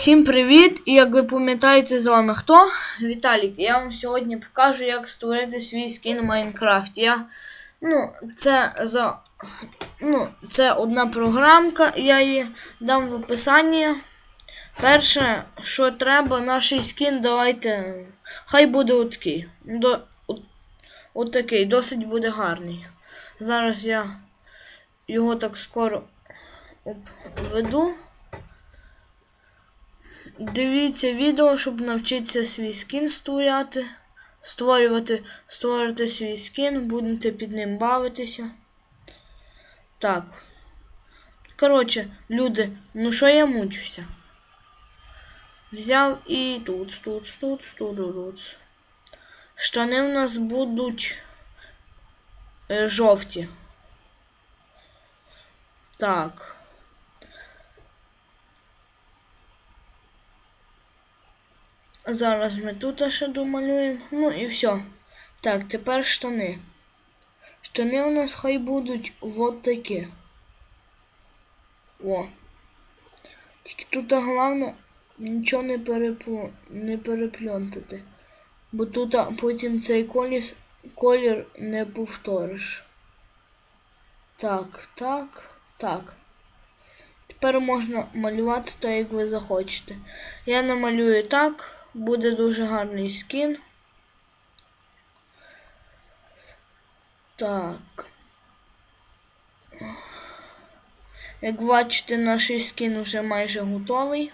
Всім привіт! І як ви пам'ятаєте, з вами хто? Віталік. Я вам сьогодні покажу, як створити свій скін в Майнкрафті. Я, ну, це за. Ну, це одна програмка, я її дам в описанні. Перше, що треба, наш скін, давайте. Хай буде отакий. До, от, отакий, досить буде гарний. Зараз я його так скоро обведу. Дивіться відео, щоб навчитися свій скін створяти. Створювати, створити свій скін, будете під ним бавитися. Так. Коротше, люди, ну що я мучуся? Взяв і тут, тут, тут, тут, тут. Штани у нас будуть е, жовті. Так. Зараз ми тут ще домалюємо. Ну і все. Так, тепер штани. Штани у нас хай будуть от такі. О. Тільки тут головне нічого не перепло... не перепльонтати. Бо тут потім цей коліс... колір не повториш. Так, так, так. Тепер можна малювати так, як ви захочете. Я намалюю так. Буде дуже гарний скін. Так. Як бачите, наш скін вже майже готовий.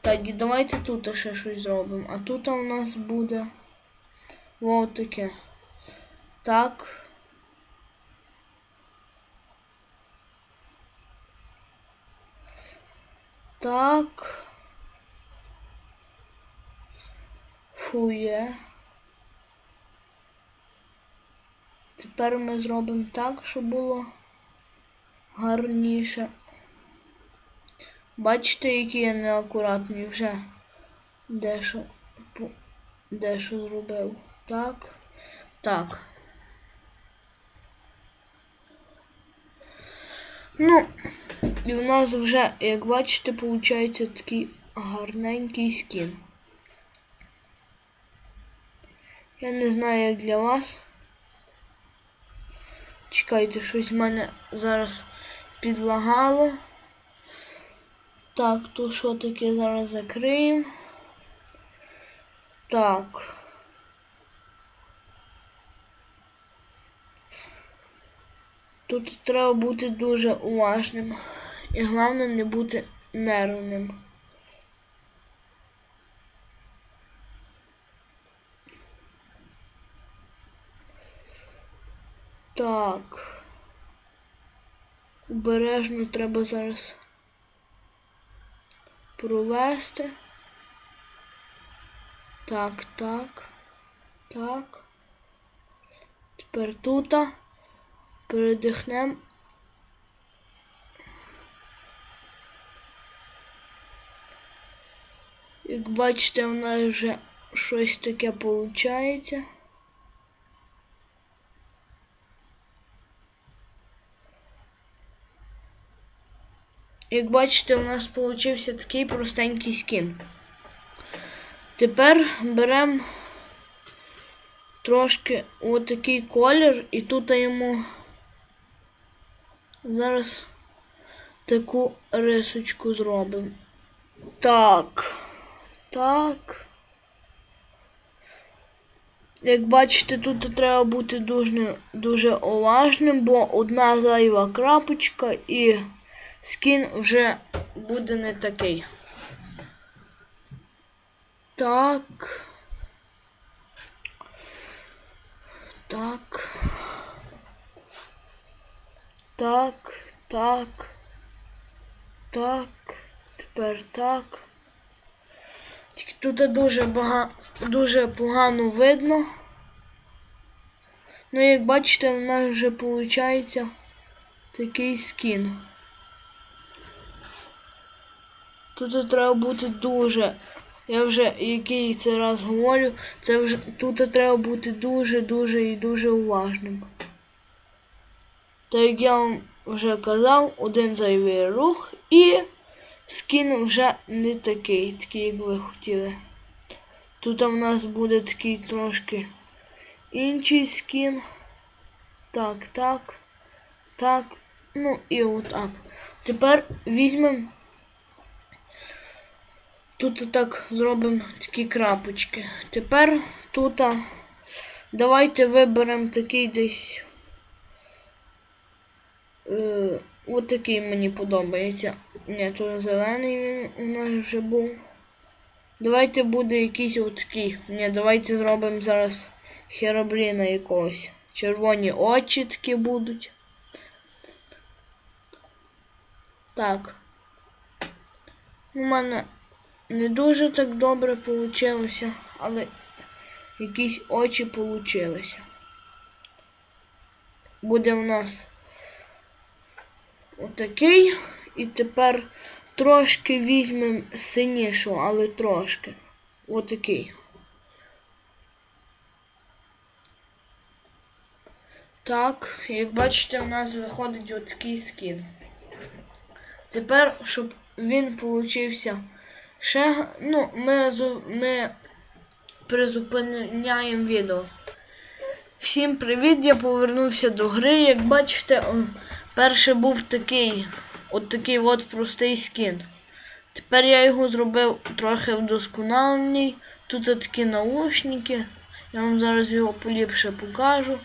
Так, і давайте тут ще щось зробимо. А тут у нас буде вот таке. Так. Так. Фує. Тепер ми зробимо так, щоб було гарніше. Бачите, який я неакуратний вже дещо дещо зробив. Так. Так. Ну, і в нас вже, як бачите, виходить такий гарненький скін. Я не знаю, як для вас. Чекайте, щось в мене зараз підлагало. Так, то що таке зараз закриємо? Так. Тут треба бути дуже уважним. І головне не бути нервним. Так. Обережно треба зараз провести. Так, так, так. Тепер тут передихнемо. Як бачите, в нас вже щось таке виходить. Як бачите, у нас вийшов такий простенький скін. Тепер беремо трошки отакий колір і тут йому зараз таку рисочку зробимо. Так, так. Як бачите, тут треба бути дуже дуже уважним, бо одна зайва крапочка і скін вже буде не такий. Так. Так. Так, так. Так. Тепер так. Тут дуже бага... дуже погано видно. Ну, як бачите, у нас вже виходить такий скін. Тут треба бути дуже. Я вже який це раз говорю, це вже тут треба бути дуже-дуже і дуже уважним. Так як я вам вже казав, один зайвий рух і скін вже не такий, такий, як ви хотіли. Тут у нас буде такий трошки інший скін. Так, так, так, ну і отак. Тепер візьмемо. Тут так зробимо такі крапочки. Тепер тут давайте виберемо такий десь. Е, Отакий мені подобається. Ні, то зелений він у нас вже був. Давайте буде якийсь отакий. Ні, давайте зробимо зараз херобліна якогось. Червоні очі такі будуть. Так. У мене не дуже так добре вийшло, але якісь очі получилися. Буде у нас отакий. І тепер трошки візьмемо синішого, але трошки. Отакий. Так, як бачите, у нас виходить отакий скін. Тепер, щоб він получився ще, ну, ми, ми призупиняємо відео. Всім привіт! Я повернувся до гри. Як бачите, перший був такий от такий от простий скін. Тепер я його зробив трохи вдосконалений. Тут такі наушники. Я вам зараз його поліпше покажу.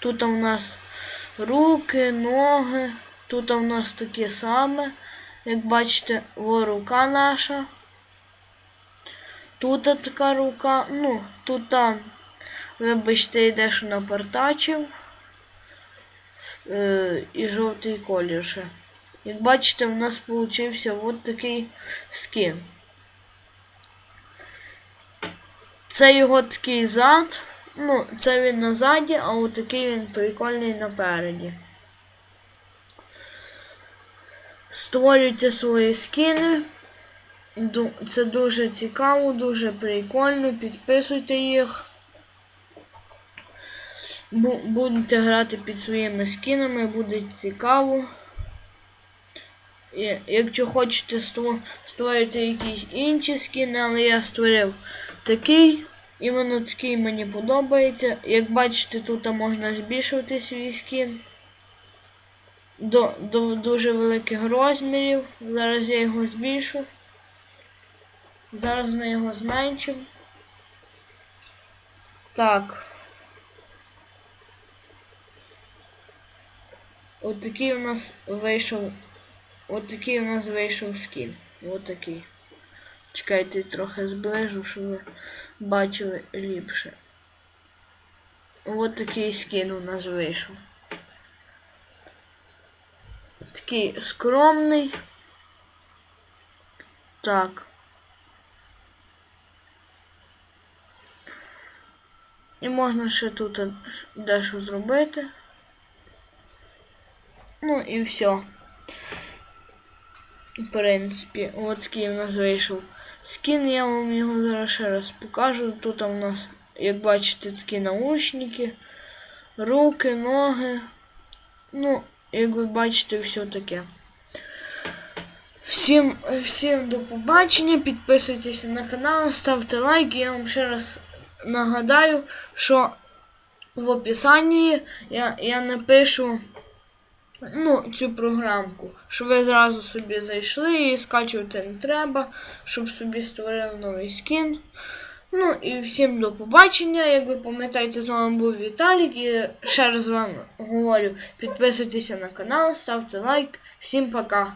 Тут у нас руки, ноги. Тут у нас таке саме. Як бачите, о, рука наша. Тут така рука, ну, тут, вибачте, йде, що напортачив. Е, і жовтий колір ще. Як бачите, в нас получився от такий скін. Це його такий зад. Ну, це він назаді, а от такий він прикольний напереді. Створюйте свої скини. Це дуже цікаво, дуже прикольно. Підписуйте їх. Будете грати під своїми скінами, буде цікаво. Якщо хочете створити якісь інші скини, але я створив такий. Іменно такий мені подобається. Як бачите, тут можна збільшувати свій скін до, до дуже великих розмірів. Зараз я його збільшу. Зараз ми його зменшимо. Так. От у нас вийшов. От такий у нас вийшов скін. От такий. Чекайте, трохи зближу, щоб ви бачили ліпше. От такий скін у нас вийшов. Такий скромний. Так. І можна ще тут дещо зробити. Ну і все. В принципі, от такий у нас вийшов скін, я вам його зараз ще раз покажу. Тут у нас, як бачите, такі наушники, руки, ноги. Ну, як ви бачите, все таке. Всім всім до побачення, підписуйтесь на канал, ставте лайки. Я вам ще раз нагадаю, що в описанні я, я напишу ну, цю програмку, щоб ви зразу собі зайшли і скачувати не треба, щоб собі створили новий скін. Ну і всім до побачення. Як ви пам'ятаєте, з вами був Віталік і ще раз вам говорю, підписуйтесь на канал, ставте лайк. Всім пока!